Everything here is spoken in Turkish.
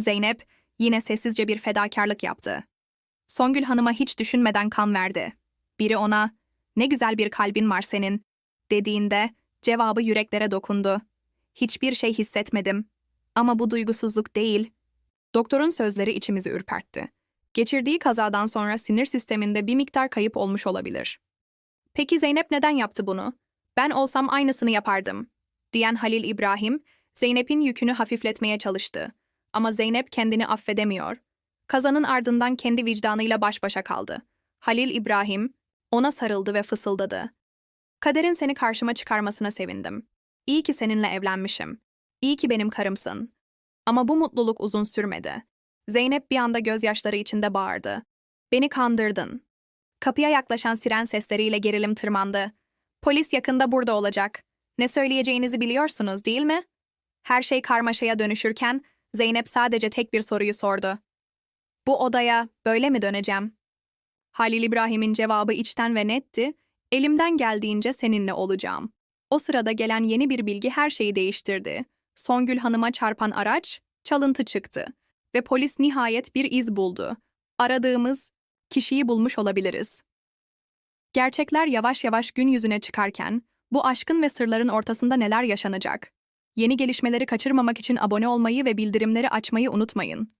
Zeynep yine sessizce bir fedakarlık yaptı. Songül Hanım'a hiç düşünmeden kan verdi. Biri ona, ne güzel bir kalbin var senin, dediğinde cevabı yüreklere dokundu. Hiçbir şey hissetmedim. Ama bu duygusuzluk değil. Doktorun sözleri içimizi ürpertti. Geçirdiği kazadan sonra sinir sisteminde bir miktar kayıp olmuş olabilir. Peki Zeynep neden yaptı bunu? Ben olsam aynısını yapardım, diyen Halil İbrahim, Zeynep'in yükünü hafifletmeye çalıştı. Ama Zeynep kendini affedemiyor. Kazanın ardından kendi vicdanıyla baş başa kaldı. Halil İbrahim ona sarıldı ve fısıldadı. Kaderin seni karşıma çıkarmasına sevindim. İyi ki seninle evlenmişim. İyi ki benim karımsın. Ama bu mutluluk uzun sürmedi. Zeynep bir anda gözyaşları içinde bağırdı. Beni kandırdın. Kapıya yaklaşan siren sesleriyle gerilim tırmandı. Polis yakında burada olacak. Ne söyleyeceğinizi biliyorsunuz değil mi? Her şey karmaşaya dönüşürken Zeynep sadece tek bir soruyu sordu. Bu odaya böyle mi döneceğim? Halil İbrahim'in cevabı içten ve netti. Elimden geldiğince seninle olacağım. O sırada gelen yeni bir bilgi her şeyi değiştirdi. Songül Hanım'a çarpan araç çalıntı çıktı ve polis nihayet bir iz buldu. Aradığımız kişiyi bulmuş olabiliriz. Gerçekler yavaş yavaş gün yüzüne çıkarken bu aşkın ve sırların ortasında neler yaşanacak? Yeni gelişmeleri kaçırmamak için abone olmayı ve bildirimleri açmayı unutmayın.